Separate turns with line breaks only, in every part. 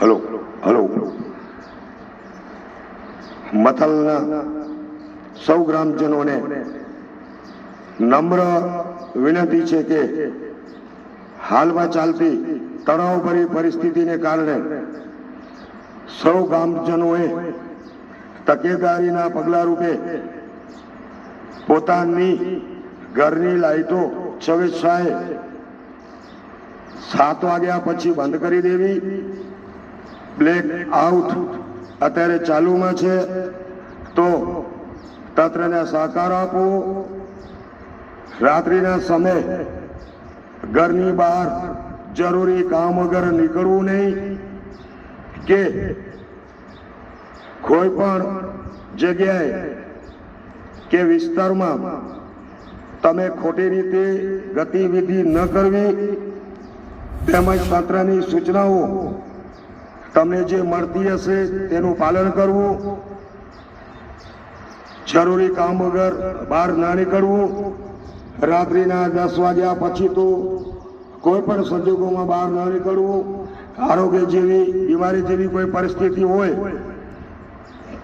Hello hello મથલના સૌ ગ્રામજનોને નમ્ર વિનંતી છે કે હાલમાં ચાલતી તણાવભરી પરિસ્થિતિને કારણે સૌ ગામજનોએ તકેદારીના પગલા રૂપે પોતાની ઘરની લાઈટો સ્વેચ્છાએ સાત વાગ્યા પછી બંધ કરી દેવી. બ્લેક આઉટ અત્યારે ચાલુમાં છે. તો તંત્રને સહકાર આપવો રાત્રિના સમયે ઘરની બહાર જરૂરી કામ વગર નીકળવું નહીં કે કોઈ પણ જગ્યાએ કે વિસ્તારમાં તમે ખોટી રીતે ગતિવિધિ ન કરવી. તેમજ તંત્રની સૂચનાઓ તમને જે મળતી હશે તેનું પાલન કરવું, જરૂરી કામ વગર બહાર ના નીકળવું. રાત્રિના દસ વાગ્યા પછી તો કોઈ પણ સંજોગોમાં બહાર ના નીકળવું. આરોગ્ય જેવી, બીમારી જેવી કોઈ પરિસ્થિતિ હોય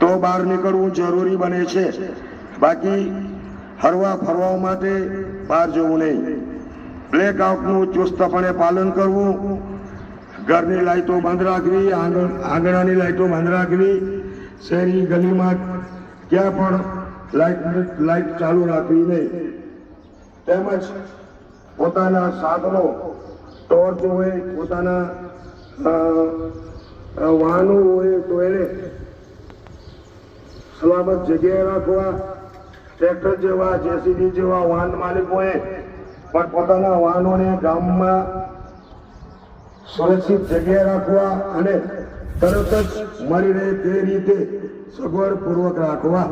તો બહાર નીકળવું જરૂરી બને છે. બાકી હરવા ફરવા માટે બહાર જવું નહીં. બ્લેક આઉટનું ચુસ્તપણે પાલન કરવું, ઘરની લાઇટો બંધ રાખવી, આંગણ, આંગણાની લાઇટો બંધ રાખવી શહેરી ગલીમાં ક્યાં પણ લાઈટ લાઇટ ચાલુ રાખવી નહીં. તેમજ પોતાના સાધનો, ટોર્ચ હોય, પોતાના વાહનો હોય તો એને સલામત જગ્યાએ રાખવા, ટ્રેક્ટર જેવા, જેસીબી જેવા વાહન માલિકોએ પણ પોતાના વાહનોને ગામમાં સુરક્ષિત જગ્યાએ રાખવા અને તરત જ મળી રહે તે રીતે સગવડપૂર્વક રાખવા.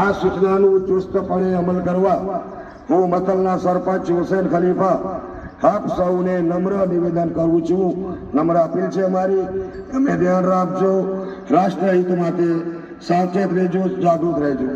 આ સૂચનાનું ચુસ્તપણે અમલ કરવા હું મથલના સરપંચ હુસેન ખલીફા આપ સૌને નમ્ર નિવેદન કરું છું. નમ્ર અપીલ છે મારી તમે ધ્યાન રાખજો. રાષ્ટ્રહિત માટે સાવચેત રહેજો, જાગૃત રહેજો.